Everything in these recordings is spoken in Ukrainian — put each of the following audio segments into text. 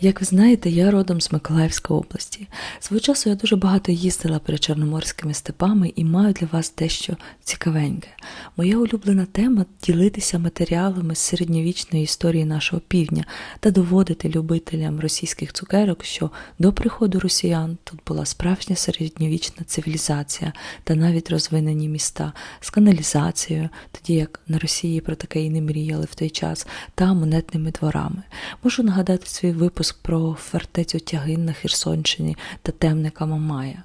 Як ви знаєте, я родом з Миколаївської області. Свого часу я дуже багато їздила перед чорноморськими степами і маю для вас дещо цікавеньке. Моя улюблена тема ділитися матеріалами з середньовічної історії нашого півдня та доводити любителям російських цукерок, що до приходу росіян тут була справжня середньовічна цивілізація та навіть розвинені міста з каналізацією, тоді як на Росії про таке і не мріяли в той час, та монетними дворами. Можу нагадати свій випуск про фортецю Тягин на Херсонщині та темника Мамая.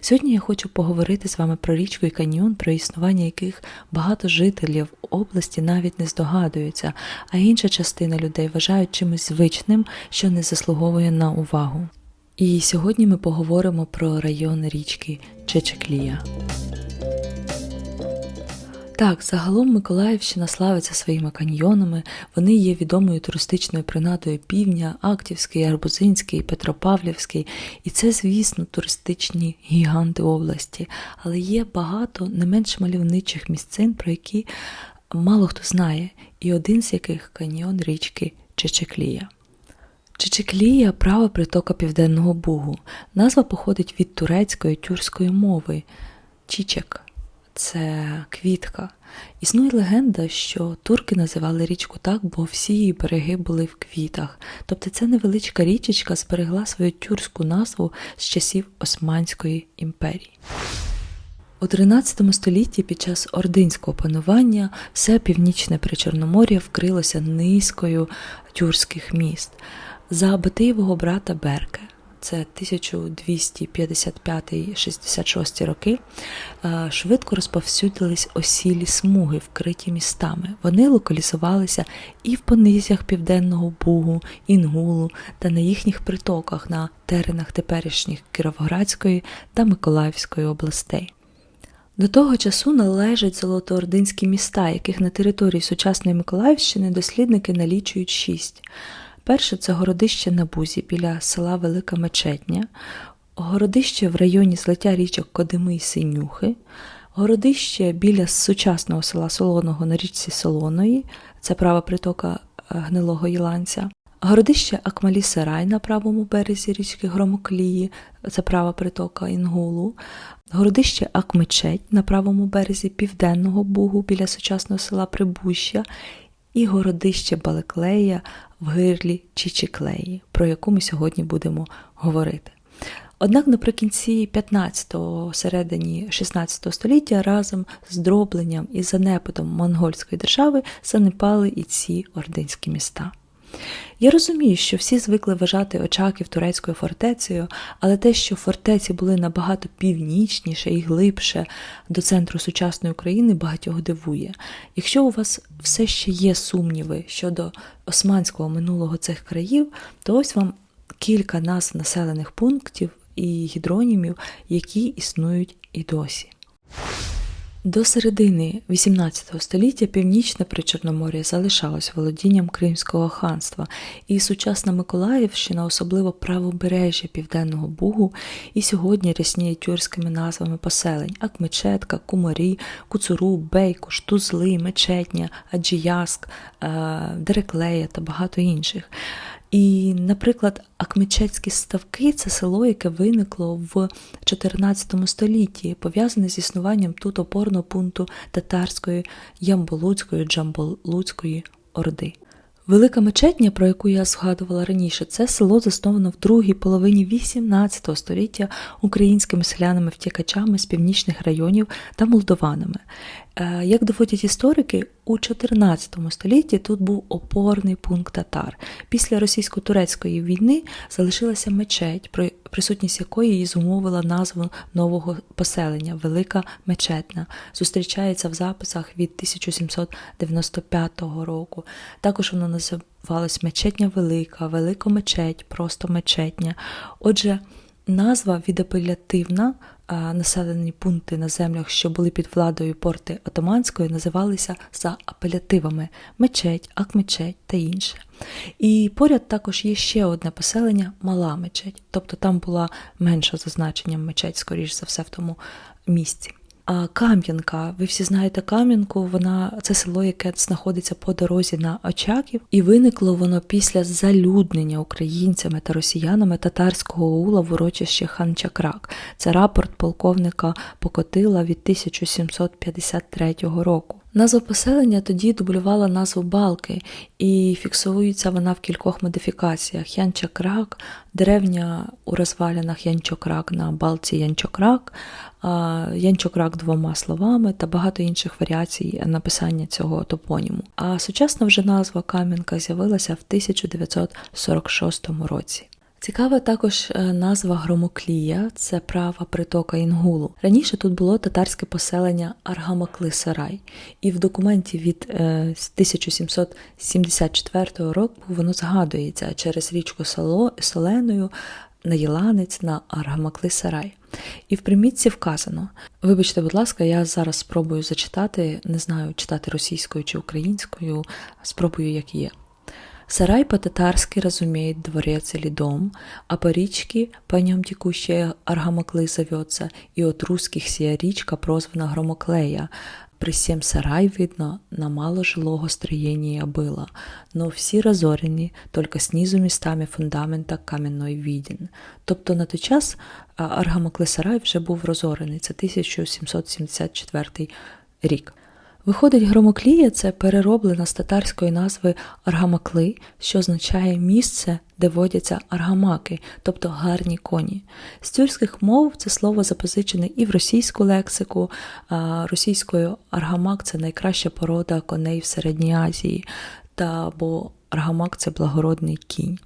Сьогодні я хочу поговорити з вами про річку і каньйон, про існування яких багато жителів області навіть не здогадуються, а інша частина людей вважають чимось звичним, що не заслуговує на увагу. І сьогодні ми поговоримо про район річки Чечеклія. Так, загалом Миколаївщина славиться своїми каньйонами. Вони є відомою туристичною принадою півдня, Актівський, Арбузинський, Петропавлівський. І це, звісно, туристичні гіганти області. Але є багато не менш мальовничих місцин, про які мало хто знає, і один з яких каньйон річки Чечеклія. Чечеклія права притока Південного Бугу. Назва походить від турецької тюркської мови Чічек це квітка. Існує легенда, що турки називали річку так, бо всі її береги були в квітах. Тобто ця невеличка річечка зберегла свою тюркську назву з часів Османської імперії. У 13 столітті під час ординського панування все північне причорномор'я вкрилося низкою тюркських міст. За Батиєвого брата Берке це 1255-66 роки, швидко розповсюдились осілі смуги, вкриті містами. Вони локалізувалися і в понизях Південного Бугу, Інгулу та на їхніх притоках на теренах теперішніх Кіровоградської та Миколаївської областей. До того часу належать золотоординські міста, яких на території сучасної Миколаївщини дослідники налічують шість. Перше це городище на Бузі біля села Велика Мечетня, городище в районі злиття річок Кодими і Синюхи, городище біля сучасного села Солоного на річці Солоної, це права притока Гнилого Єланця, городище Акмалі Сарай на правому березі річки Громоклії, це права притока Інгулу, городище Акмечеть на правому березі Південного Бугу біля сучасного села Прибуща і городище Балеклея в гирлі Чічіклеї, про яку ми сьогодні будемо говорити. Однак наприкінці 15-го, середині 16 століття разом з дробленням і занепадом монгольської держави занепали і ці ординські міста. Я розумію, що всі звикли вважати Очаків турецькою фортецею, але те, що фортеці були набагато північніше і глибше до центру сучасної України, багатьох дивує. Якщо у вас все ще є сумніви щодо османського минулого цих країв, то ось вам кілька назв населених пунктів і гідронімів, які існують і досі. До середини XVIII століття північне Причорномор'я залишалось володінням Кримського ханства, і сучасна Миколаївщина, особливо правобережжя Південного Бугу, і сьогодні рясніє тюркськими назвами поселень Акмечетка, Кумарі, Куцуру, Бейкуш, Тузли, Мечетня, Аджіяск, е, Дереклея та багато інших. І, наприклад, Акмечецькі ставки це село, яке виникло в 14 столітті, пов'язане з існуванням тут опорного пункту татарської Ямболуцької Джамболуцької орди. Велика мечетня, про яку я згадувала раніше, це село засновано в другій половині XVIII століття українськими селянами-втікачами з північних районів та молдованами. Е, як доводять історики, у 14 столітті тут був опорний пункт татар. Після російсько-турецької війни залишилася мечеть, присутність якої її зумовила назву нового поселення Велика Мечетна. Зустрічається в записах від 1795 року. Також вона називалась Мечетня Велика, Велика Мечеть, просто мечетня. Отже, назва відапелятивна населені пункти на землях, що були під владою порти Отоманської, називалися за апелятивами мечеть, акмечеть та інше. І поряд також є ще одне поселення Мала мечеть, тобто там була менша за значенням мечеть, скоріш за все, в тому місці. Кам'янка, ви всі знаєте Кам'янку, вона це село, яке знаходиться по дорозі на Очаків, і виникло воно після залюднення українцями та росіянами татарського ула в урочищі Ханчакрак. Це рапорт полковника Покотила від 1753 року. Назва поселення тоді дублювала назву Балки, і фіксується вона в кількох модифікаціях: Янчакрак, деревня у розвалянах Янчокрак на балці Янчокрак, Янчокрак двома словами та багато інших варіацій написання цього топоніму. А сучасна вже назва Кам'янка з'явилася в 1946 році. Цікава також е, назва Громоклія, це права притока Інгулу. Раніше тут було татарське поселення Аргамакли-Сарай, і в документі від е, 1774 року воно згадується через річку Соленою на Єланець на Аргамакли-Сарай. І в примітці вказано: вибачте, будь ласка, я зараз спробую зачитати, не знаю, читати російською чи українською, спробую, як є. Сарай по-татарски разумеет дворец или дом, а по речке по нем текущая Аргамаклы зовется, и от русских сия речка прозвана Громоклея. При всем сарай, видно, на мало жилого строения было, но всі разорені, только снизу местами фундамента кам'яной виден. Тобто на той час Аргамакли сарай вже був розорений, це 1774 рік. Виходить, громоклія це перероблена з татарської назви аргамакли, що означає місце, де водяться аргамаки, тобто гарні коні. З тюркських мов це слово запозичене і в російську лексику. Російською аргамак це найкраща порода коней в Середній Азії, та бо аргамак це благородний кінь.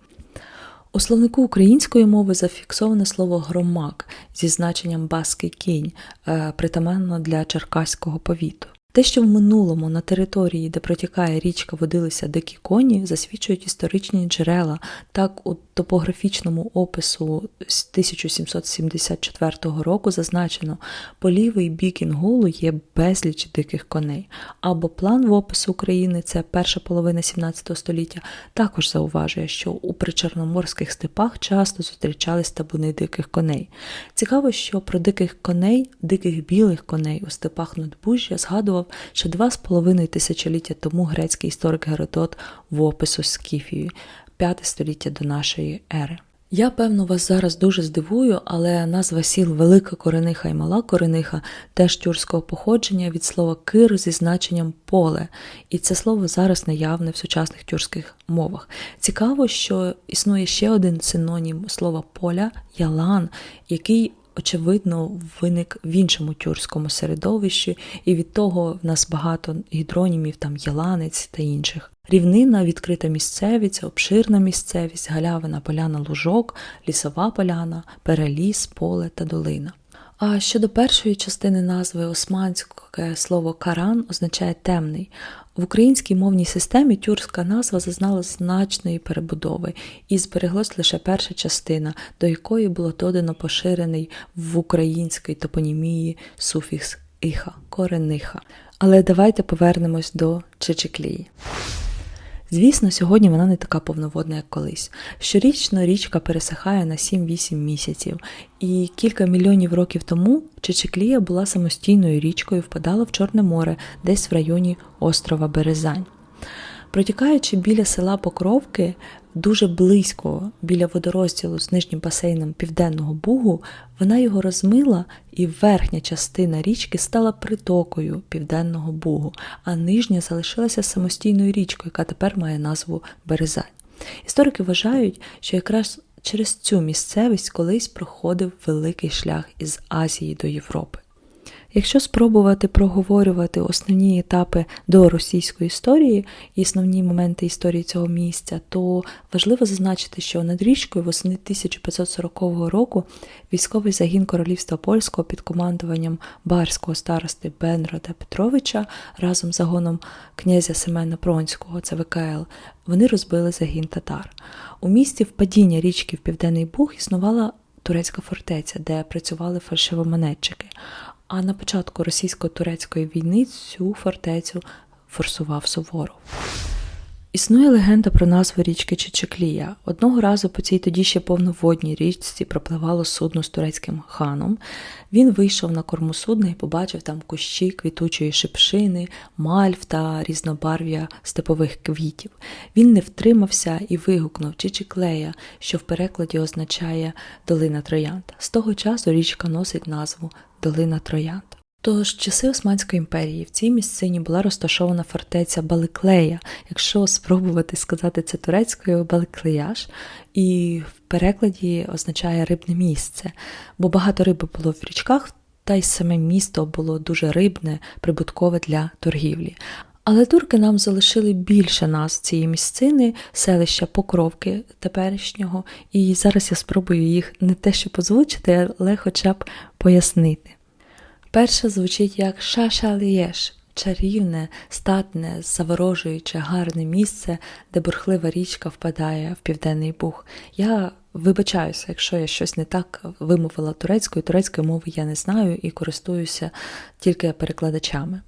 У словнику української мови зафіксоване слово громак зі значенням баский кінь, е, притаманно для черкаського повіту. Те, що в минулому на території, де протікає річка, водилися дикі коні, засвідчують історичні джерела. Так, у топографічному опису з 1774 року зазначено, по лівий бік Інгулу є безліч диких коней. Або план в опису України, це перша половина 17 століття, також зауважує, що у причорноморських степах часто зустрічались табуни диких коней. Цікаво, що про диких коней, диких білих коней у степах надбужжя згадував ще два з половиною тисячоліття тому грецький історик Геродот в опису Скіфії, п'яте століття до нашої ери. Я, певно, вас зараз дуже здивую, але назва сіл Велика Корениха і Мала Корениха теж тюркського походження від слова кир зі значенням поле, і це слово зараз наявне в сучасних тюркських мовах. Цікаво, що існує ще один синонім слова поля ялан, який очевидно, виник в іншому тюркському середовищі, і від того в нас багато гідронімів, там Єланець та інших. Рівнина, відкрита місцевість, обширна місцевість, галявина, поляна лужок, лісова поляна, переліс, поле та долина. А щодо першої частини назви османське слово каран означає темний. В українській мовній системі тюркська назва зазнала значної перебудови, і збереглась лише перша частина, до якої було додано поширений в українській топонімії суфікс іха, корениха. Але давайте повернемось до Чичиклії. Звісно, сьогодні вона не така повноводна, як колись. Щорічно річка пересихає на 7-8 місяців, і кілька мільйонів років тому Чечеклія була самостійною річкою, впадала в Чорне море, десь в районі острова Березань. Протікаючи біля села Покровки, дуже близько біля водорозділу з нижнім басейном Південного Бугу, вона його розмила, і верхня частина річки стала притокою Південного Бугу, а нижня залишилася самостійною річкою, яка тепер має назву Березань. Історики вважають, що якраз через цю місцевість колись проходив великий шлях із Азії до Європи. Якщо спробувати проговорювати основні етапи до російської історії і основні моменти історії цього місця, то важливо зазначити, що над річкою восени 1540 року військовий загін королівства польського під командуванням барського старости Бенрода Петровича разом з загоном князя Семена Пронського, це ВКЛ, вони розбили загін татар. У місті впадіння річки в Південний Буг існувала турецька фортеця, де працювали фальшивомонетчики. А на початку російсько-турецької війни цю фортецю форсував Суворов. Існує легенда про назву річки Чечеклія. Одного разу по цій тоді ще повноводній річці пропливало судно з турецьким ханом. Він вийшов на корму судна і побачив там кущі квітучої шипшини, мальв та різнобарв'я степових квітів. Він не втримався і вигукнув Чечеклея, що в перекладі означає долина троянд. З того часу річка носить назву Долина Троянд. Тож, часи Османської імперії в цій місцині була розташована фортеця Баликлея, якщо спробувати сказати це турецькою Баликлеяш, і в перекладі означає рибне місце, бо багато риби було в річках, та й саме місто було дуже рибне, прибуткове для торгівлі. Але турки нам залишили більше назв цієї місцини, селища Покровки теперішнього, і зараз я спробую їх не те, щоб озвучити, але хоча б пояснити. Перша звучить як Шашалієш, чарівне, статне, заворожуюче, гарне місце, де бурхлива річка впадає в південний буг. Я вибачаюся, якщо я щось не так вимовила турецькою, турецької мови я не знаю і користуюся тільки перекладачами.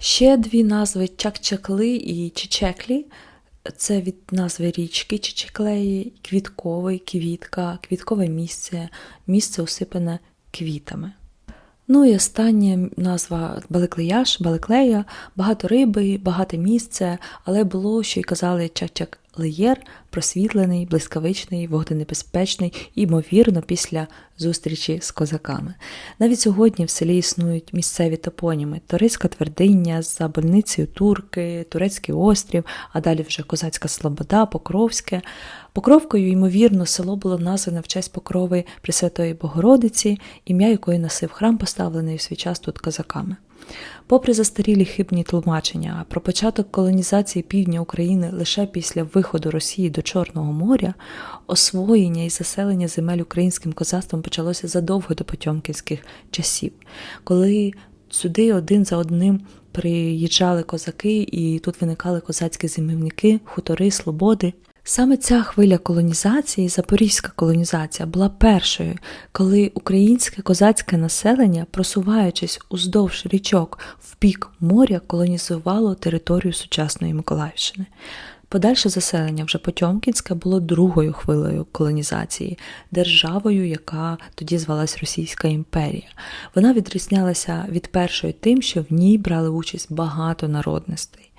Ще дві назви Чакчакли і Чечеклі. Це від назви річки Чечеклеї, квітковий, квітка, квіткове місце, місце усипане квітами. Ну і остання назва Баликлеяш, Баликлея, багато риби, багате місце, але було, що й казали чак-чак леєр, просвітлений, блискавичний, вогненебезпечний, ймовірно, після зустрічі з козаками. Навіть сьогодні в селі існують місцеві топоніми: Турецька твердиня, за больницею Турки, Турецький острів, а далі вже Козацька Слобода, Покровське. Покровкою, ймовірно, село було назване в честь покрови Пресвятої Богородиці, ім'я якої носив храм, поставлений в свій час тут козаками. Попри застарілі хибні тлумачення про початок колонізації півдня України лише після виходу Росії до Чорного моря, освоєння і заселення земель українським козацтвом почалося задовго до потьомкінських часів, коли сюди один за одним приїжджали козаки, і тут виникали козацькі зимівники, хутори, слободи. Саме ця хвиля колонізації, запорізька колонізація, була першою, коли українське козацьке населення, просуваючись уздовж річок в бік моря, колонізувало територію сучасної Миколаївщини. Подальше заселення вже Потьомкінське було другою хвилею колонізації, державою, яка тоді звалась Російська імперія. Вона відрізнялася від першої тим, що в ній брали участь багато народностей.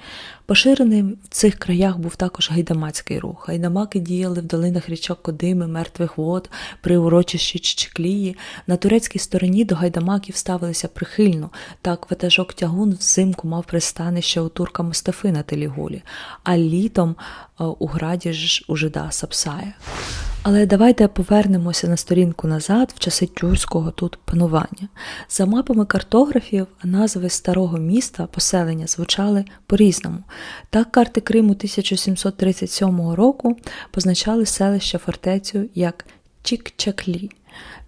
Поширеним в цих краях був також гайдамацький рух. Гайдамаки діяли в долинах річок Кодими, мертвих вод, при урочищі Чечеклії. На турецькій стороні до гайдамаків ставилися прихильно. Так ватажок тягун взимку мав пристанище у турка Мустафи на Телігулі, а літом е, у граді ж у жида Сапсая. Але давайте повернемося на сторінку назад в часи тюркського тут панування. За мапами картографів назви старого міста поселення звучали по-різному. Так, карти Криму 1737 року позначали селище фортецю як Чікчаклі.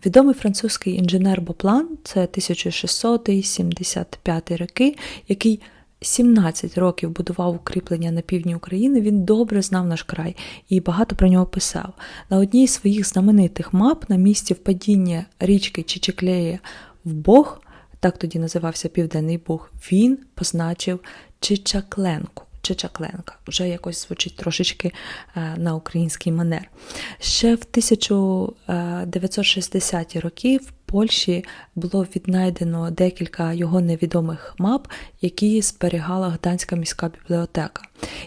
Відомий французький інженер Боплан, це 1675 роки, який 17 років будував укріплення на півдні України, він добре знав наш край і багато про нього писав. На одній з своїх знаменитих мап на місці впадіння річки Чичеклея в Бог, так тоді називався Південний Бог, він позначив Чичакленку. Чичакленка, вже якось звучить трошечки е, на український манер. Ще в 1960-ті роки в Польщі було віднайдено декілька його невідомих мап, які зберігала Гданська міська бібліотека.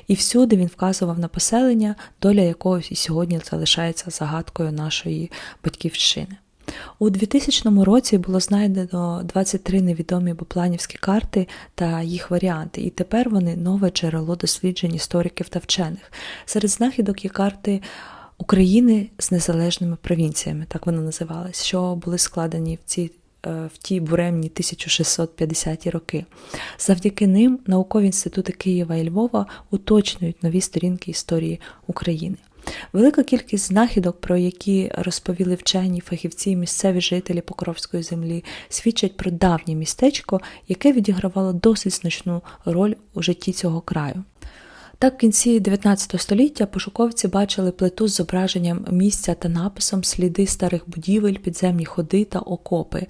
І всюди він вказував на поселення, доля якого і сьогодні залишається загадкою нашої батьківщини. У 2000 році було знайдено 23 невідомі бопланівські карти та їх варіанти, і тепер вони нове джерело досліджень істориків та вчених. Серед знахідок є карти України з незалежними провінціями, так вони називались, що були складені в ці. Е, в ті буремні 1650-ті роки. Завдяки ним наукові інститути Києва і Львова уточнюють нові сторінки історії України. Велика кількість знахідок, про які розповіли вчені фахівці місцеві жителі Покровської землі, свідчать про давнє містечко, яке відігравало досить значну роль у житті цього краю. Так, в кінці 19 століття пошуковці бачили плиту з зображенням місця та написом сліди старих будівель, підземні ходи та окопи.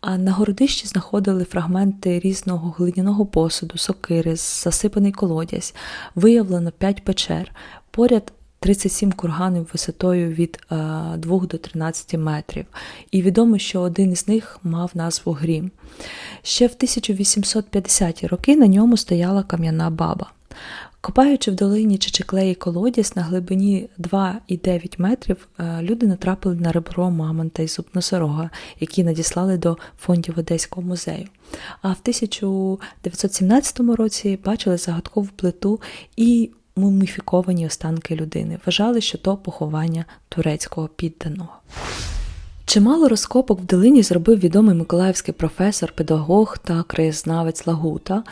А на городищі знаходили фрагменти різного глиняного посуду, сокири, засипаний колодязь, виявлено 5 печер. Поряд 37 курганів висотою від 2 до 13 метрів, і відомо, що один із них мав назву Грім. Ще в 1850-ті роки на ньому стояла кам'яна баба. Копаючи в долині Чечеклеї колодязь на глибині 2,9 метрів, люди натрапили на ребро мамонта і зуб носорога, які надіслали до фондів Одеського музею. А в 1917 році бачили загадкову плиту і муміфіковані останки людини. Вважали, що то поховання турецького підданого. Чимало розкопок в долині зробив відомий миколаївський професор, педагог та краєзнавець Лагута.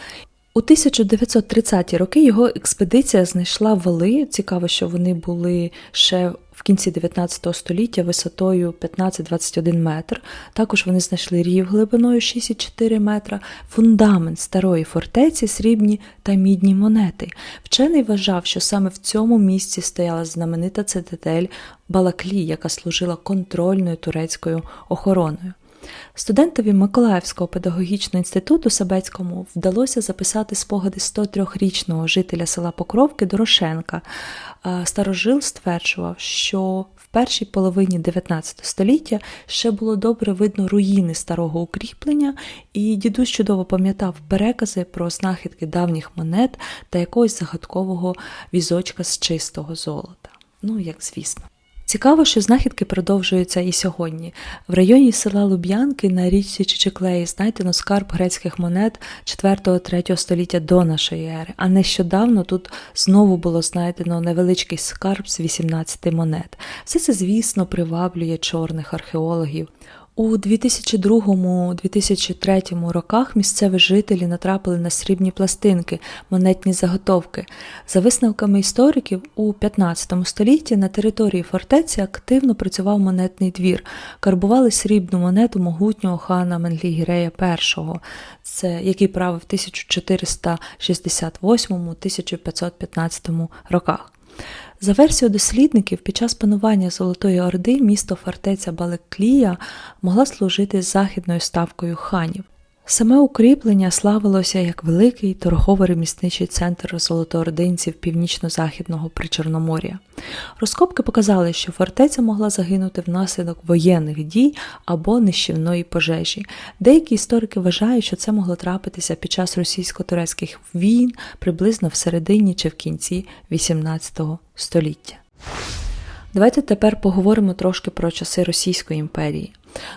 У 1930-ті роки його експедиція знайшла вали. Цікаво, що вони були ще в кінці 19 століття висотою 15-21 метр. Також вони знайшли рів глибиною 6,4 метра, фундамент старої фортеці, срібні та мідні монети. Вчений вважав, що саме в цьому місці стояла знаменита цитадель Балаклі, яка служила контрольною турецькою охороною. Студентові Миколаївського педагогічного інституту Сабецькому вдалося записати спогади 103-річного жителя села Покровки Дорошенка. Старожил стверджував, що в першій половині 19 століття ще було добре видно руїни старого укріплення, і дідусь чудово пам'ятав перекази про знахідки давніх монет та якогось загадкового візочка з чистого золота. Ну, як звісно. Цікаво, що знахідки продовжуються і сьогодні. В районі села Луб'янки на річці Чичиклеї знайдено скарб грецьких монет 4-3 століття до нашої ери, а нещодавно тут знову було знайдено невеличкий скарб з 18 монет. Все це, звісно, приваблює чорних археологів. У 2002-2003 роках місцеві жителі натрапили на срібні пластинки, монетні заготовки. За висновками істориків, у 15 столітті на території фортеці активно працював монетний двір, карбували срібну монету могутнього хана Менглігірея І, це, який правив в 1468-1515 роках. За версією дослідників, під час панування Золотої Орди місто фортеця Балеклія могла служити західною ставкою ханів. Саме укріплення славилося як великий торгово-ремісничий центр золотоординців північно-західного причорномор'я. Розкопки показали, що фортеця могла загинути внаслідок воєнних дій або нищівної пожежі. Деякі історики вважають, що це могло трапитися під час російсько-турецьких війн приблизно в середині чи в кінці XVIII століття. Давайте тепер поговоримо трошки про часи Російської імперії.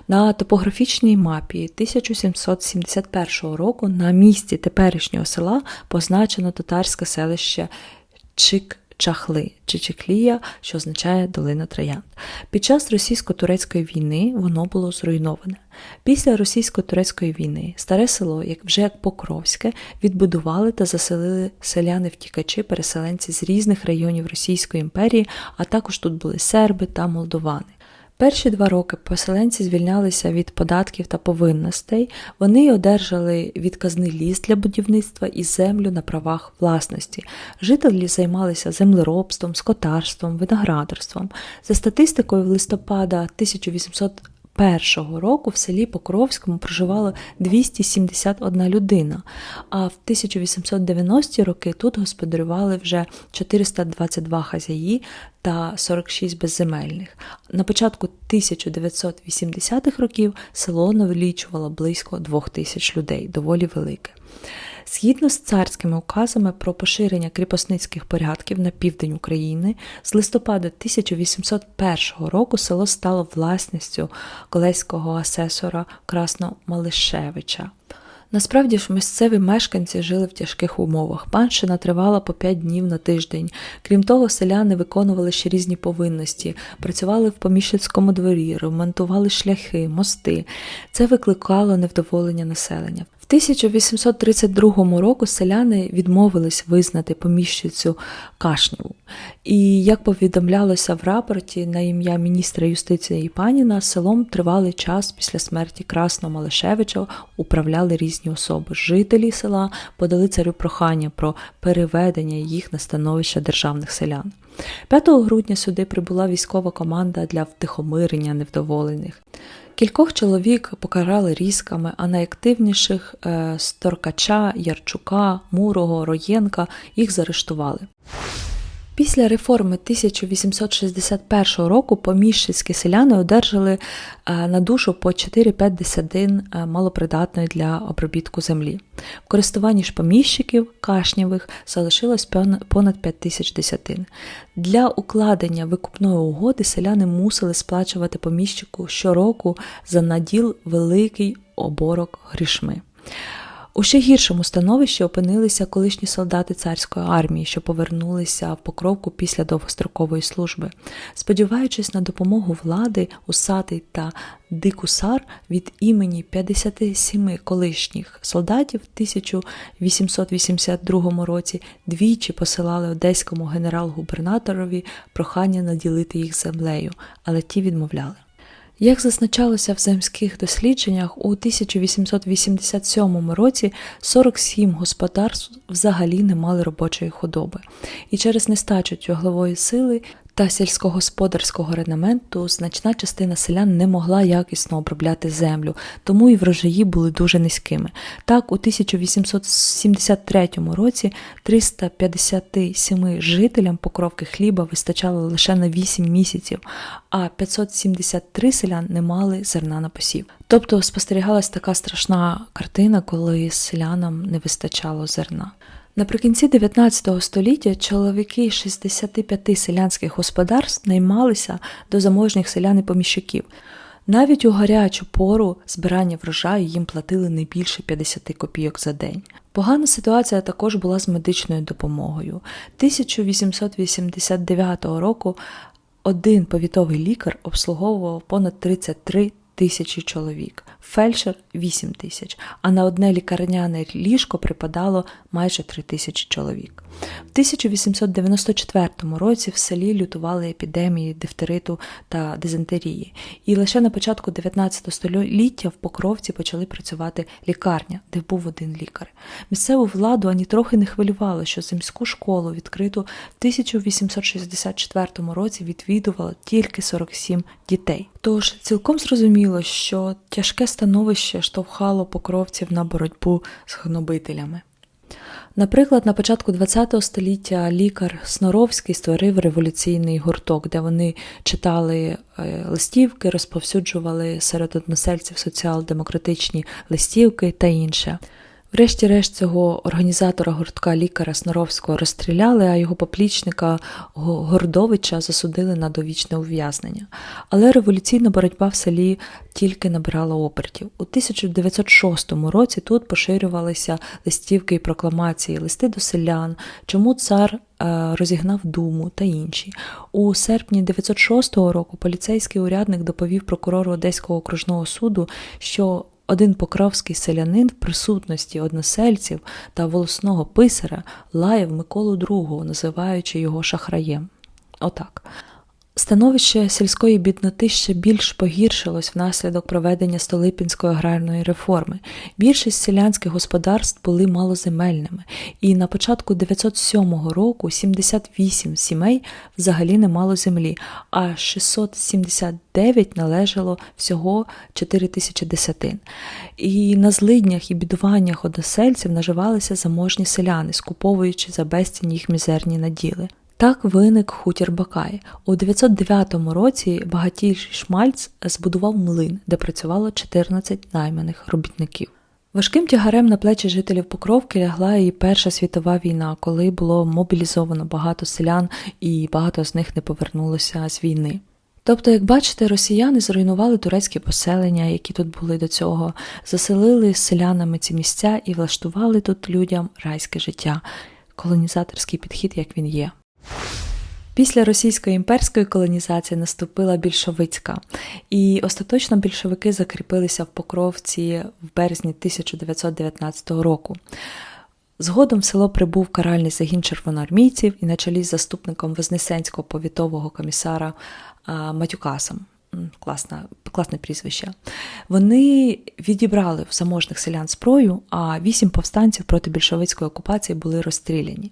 На топографічній мапі 1771 року на місці теперішнього села позначено татарське селище Чик. Чахли чи Чеклія, що означає долина Троянд. Під час російсько-турецької війни воно було зруйноване. Після російсько-турецької війни старе село, як вже як Покровське, відбудували та заселили селяни-втікачі, переселенці з різних районів Російської імперії, а також тут були серби та молдовани. Перші два роки поселенці звільнялися від податків та повинностей, вони одержали відказний ліс для будівництва і землю на правах власності. Жителі займалися землеробством, скотарством, виноградарством. За статистикою в листопада 1800 першого року в селі Покровському проживало 271 людина, а в 1890-ті роки тут господарювали вже 422 хазяї та 46 безземельних. На початку 1980-х років село налічувало близько 2000 людей, доволі велике. Згідно з царськими указами про поширення кріпосницьких порядків на південь України, з листопада 1801 року село стало власністю колеського асесора Красно Малишевича. Насправді ж місцеві мешканці жили в тяжких умовах. Панщина тривала по 5 днів на тиждень. Крім того, селяни виконували ще різні повинності, працювали в поміщицькому дворі, ремонтували шляхи, мости. Це викликало невдоволення населення. В 1832 року селяни відмовились визнати поміщицю Кашнєву. І як повідомлялося в рапорті на ім'я міністра юстиції Паніна, селом тривалий час після смерті Красного Малишевича управляли різні особи. Жителі села подали царю прохання про переведення їх на становище державних селян. 5 грудня сюди прибула військова команда для втихомирення невдоволених. Кількох чоловік покарали різками, а найактивніших е, Сторкача, Ярчука, Мурого, Роєнка їх заарештували. Після реформи 1861 року поміщицькі селяни одержали е, на душу по 4-5 десятин е, малопридатної для обробітку землі. В користуванні ж поміщиків кашнєвих залишилось понад 5 тисяч десятин. Для укладення викупної угоди селяни мусили сплачувати поміщику щороку за наділ великий оборок грішми. У ще гіршому становищі опинилися колишні солдати царської армії, що повернулися в Покровку після довгострокової служби. Сподіваючись на допомогу влади, Усатий та Дикусар від імені 57 колишніх солдатів в 1882 році двічі посилали одеському генерал-губернаторові прохання наділити їх землею, але ті відмовляли. Як зазначалося в земських дослідженнях, у 1887 році 47 господарств взагалі не мали робочої худоби, і через нестачу тяглової сили та сільськогосподарського ренаменту значна частина селян не могла якісно обробляти землю, тому і врожаї були дуже низькими. Так, у 1873 році 357 жителям покровки хліба вистачало лише на 8 місяців, а 573 селян не мали зерна на посів. Тобто спостерігалась така страшна картина, коли селянам не вистачало зерна. Наприкінці 19 століття чоловіки 65 селянських господарств наймалися до заможніх селян і поміщиків. Навіть у гарячу пору збирання врожаю їм платили не більше 50 копійок за день. Погана ситуація також була з медичною допомогою. 1889 року один повітовий лікар обслуговував понад 33 тисячі чоловік, фельдшер 8 тисяч, а на одне лікарняне ліжко припадало майже 3 тисячі чоловік. В 1894 році в селі лютували епідемії дифтериту та дизентерії, і лише на початку 19 століття в Покровці почали працювати лікарня, де був один лікар. Місцеву владу ані трохи не хвилювало, що земську школу відкриту в 1864 році відвідувало тільки 47 дітей. Тож цілком зрозуміло, що тяжке становище штовхало покровців на боротьбу з гнобителями. Наприклад, на початку ХХ століття лікар Сноровський створив революційний гурток, де вони читали е, листівки, розповсюджували серед односельців соціал-демократичні листівки та інше. Врешті-решт цього організатора гуртка лікаря Сноровського розстріляли, а його поплічника Гордовича засудили на довічне ув'язнення. Але революційна боротьба в селі тільки набирала обертів. У 1906 році тут поширювалися листівки і прокламації, листи до селян, чому цар е, розігнав думу та інші. У серпні 906 року поліцейський урядник доповів прокурору Одеського окружного суду, що один покровський селянин в присутності односельців та волосного писаря лаяв Миколу II, називаючи його шахраєм. Отак. Становище сільської бідноти ще більш погіршилось внаслідок проведення Столипінської аграрної реформи. Більшість селянських господарств були малоземельними, і на початку 907 року 78 сімей взагалі не мало землі, а 679 належало всього 4 тисячі десятин. І на злиднях і бідуваннях односельців наживалися заможні селяни, скуповуючи за безцінь їх мізерні наділи. Так виник хутір Бакай. У 909 році багатій Шмальц збудував млин, де працювало 14 найманих робітників. Важким тягарем на плечі жителів Покровки лягла і Перша світова війна, коли було мобілізовано багато селян і багато з них не повернулося з війни. Тобто, як бачите, росіяни зруйнували турецькі поселення, які тут були до цього, заселили селянами ці місця і влаштували тут людям райське життя, колонізаторський підхід, як він є. Після російської імперської колонізації наступила більшовицька, і остаточно більшовики закріпилися в Покровці в березні 1919 року. Згодом в село прибув каральний загін червоноармійців і на чолі з заступником Вознесенського повітового комісара Матюкасом. Класна, класне прізвище. Вони відібрали в заможних селян зброю, а вісім повстанців проти більшовицької окупації були розстріляні.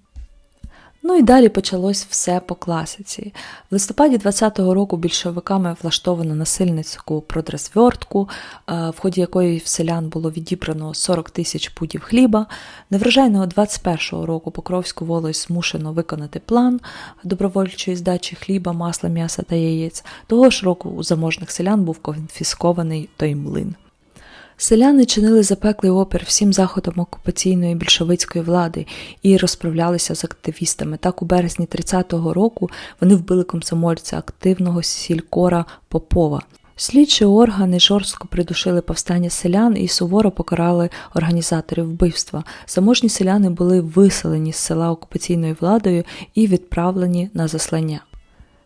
Ну і далі почалось все по класиці. В листопаді 20-го року більшовиками влаштовано насильницьку продрозвертку, е, в ході якої в селян було відібрано 40 тисяч пудів хліба. Неврожайного 21-го року Покровську волость змушено виконати план добровольчої здачі хліба, масла, м'яса та яєць. Того ж року у заможних селян був конфіскований той млин. Селяни чинили запеклий опір всім заходам окупаційної більшовицької влади і розправлялися з активістами. Так, у березні 30-го року вони вбили комсомольця активного сількора Попова. Слідчі органи жорстко придушили повстання селян і суворо покарали організаторів вбивства. Заможні селяни були виселені з села окупаційною владою і відправлені на заслання.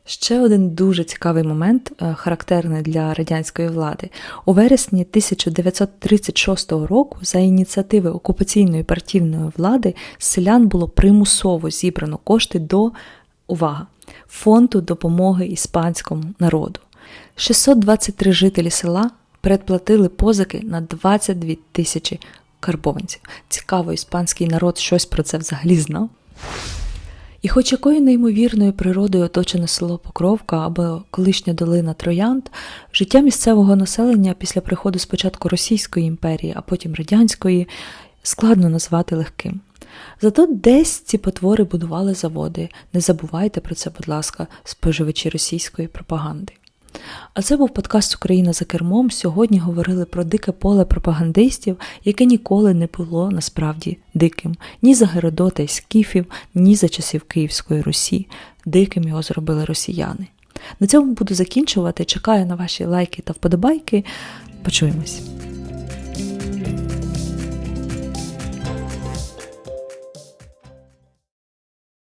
Ще один дуже цікавий момент, е, характерний для радянської влади. У вересні 1936 року за ініціативи окупаційної партійної влади селян було примусово зібрано кошти до увага, фонду допомоги іспанському народу. 623 жителі села передплатили позики на 22 тисячі карбованців. Цікаво, іспанський народ щось про це взагалі знав. І хоч якою неймовірною природою оточене село Покровка або колишня долина Троянд, життя місцевого населення після приходу спочатку Російської імперії, а потім радянської, складно назвати легким. Зато десь ці потвори будували заводи. Не забувайте про це, будь ласка, споживачі російської пропаганди. А це був подкаст Україна за кермом. Сьогодні говорили про дике поле пропагандистів, яке ніколи не було насправді диким ні за Геродота і Скіфів, ні за часів Київської Русі. Диким його зробили росіяни. На цьому буду закінчувати. Чекаю на ваші лайки та вподобайки. Почуємось.